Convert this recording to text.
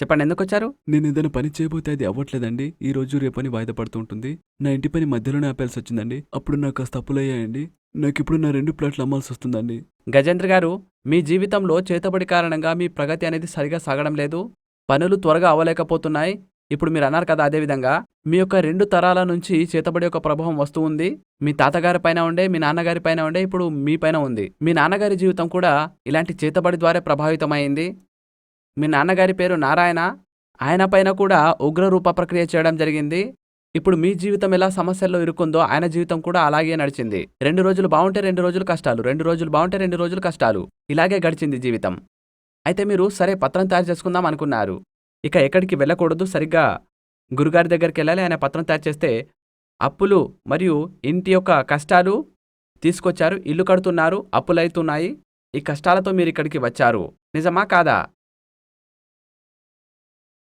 చెప్పండి ఎందుకు వచ్చారు నేను ఏదైనా పని చేయబోతే అది అవ్వట్లేదండి. ఈ రోజు రేపని వాయిదా పడుతూ ఉంటుంది నా ఇంటి పని మధ్యలోనే ఆపేయాల్సి వచ్చిందండి అప్పుడు నాకు కాస్త అప్పులు అయ్యాయండి నాకు ఇప్పుడు నా రెండు ప్లాట్లు అమ్మాల్సి వస్తుందండి గజేంద్ర గారు మీ జీవితంలో చేతబడి కారణంగా మీ ప్రగతి అనేది సరిగా సాగడం లేదు. పనులు త్వరగా అవ్వలేకపోతున్నాయి. ఇప్పుడు మీరు అన్నారు కదా అదేవిధంగా మీ యొక్క రెండు తరాల నుంచి చేతబడి యొక్క ప్రభావం వస్తూ ఉంది. మీ తాతగారి పైన ఉండే మీ నాన్నగారి పైన ఉండే ఇప్పుడు మీ పైన ఉంది. మీ నాన్నగారి జీవితం కూడా ఇలాంటి చేతబడి ద్వారా ప్రభావితమైంది మీ నాన్నగారి పేరు నారాయణ. ఆయన పైన కూడా ఉగ్రరూప ప్రక్రియ చేయడం జరిగింది. ఇప్పుడు మీ జీవితం ఎలా సమస్యల్లో ఇరుక్కుందో ఆయన జీవితం కూడా అలాగే నడిచింది. రెండు రోజులు బాగుంటే రెండు రోజులు కష్టాలు రెండు రోజులు బాగుంటే రెండు రోజులు కష్టాలు. ఇలాగే గడిచింది జీవితం. అయితే మీరు సరే పత్రం తయారు చేసుకుందాం అనుకున్నారు. ఇక ఎక్కడికి వెళ్ళకూడదు సరిగ్గా గురుగారి దగ్గరికి వెళ్ళాలి. ఆయన పత్రం తయారు చేస్తే అప్పులు మరియు ఇంటి యొక్క కష్టాలు తీసుకొచ్చారు ఇల్లు కడుతున్నారు అప్పులైతున్నాయి. ఈ కష్టాలతో మీరు ఇక్కడికి వచ్చారు. నిజమా కాదా?